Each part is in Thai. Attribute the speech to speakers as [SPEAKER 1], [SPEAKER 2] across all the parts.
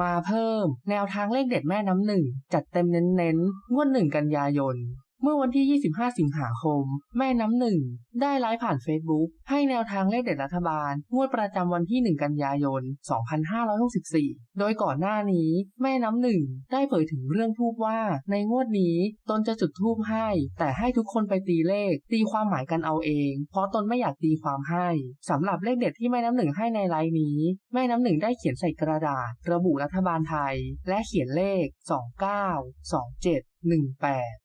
[SPEAKER 1] มาเพิ่ม แนวทางเลขเด็ดแม่น้ำหนึ่งจัดเต็มเน้นๆงวดหนึ่งกันยายน เมื่อวันที่ 25 สิงหาคม แม่น้ำหนึ่ง ได้ไลฟ์ผ่าน Facebook ให้แนวทางเลขเด็ดรัฐบาล งวดประจำวันที่ 1 กันยายน 2564 โดยก่อนหน้านี้ แม่น้ำหนึ่ง ได้เผยถึงเรื่องทูบว่า ในงวดนี้ตนจะจุดทูบให้ แต่ให้ทุกคนไปตีเลข ตีความหมายกันเอาเอง เพราะตนไม่อยากตีความให้สำหรับเลขเด็ดที่แม่น้ำหนึ่งให้ในไลฟ์นี้ แม่น้ำหนึ่งได้เขียนใส่กระดาษ ระบุรัฐบาลไทย และเขียนเลข 29 27 18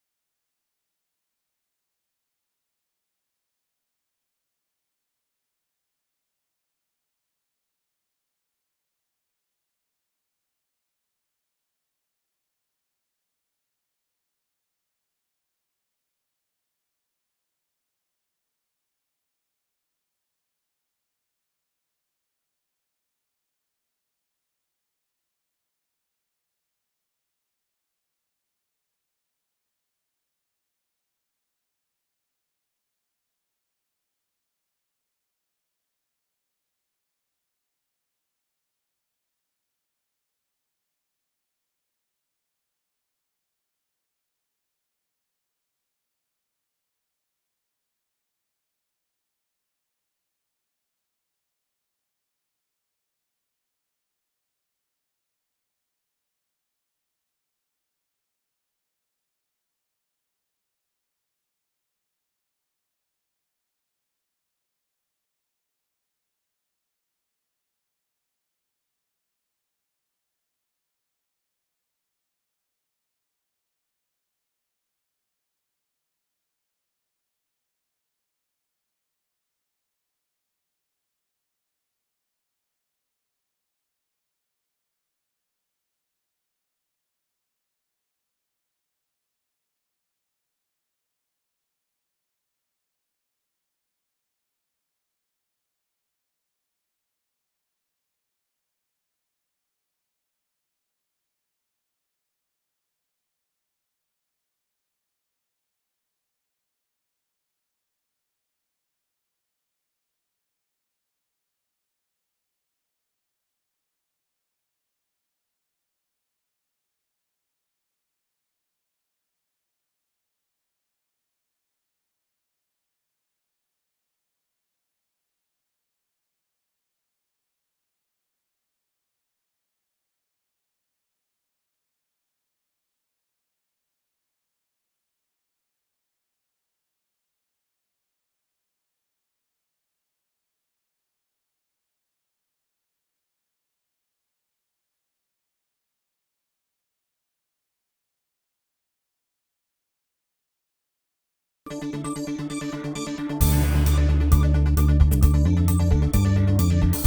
[SPEAKER 2] Thank you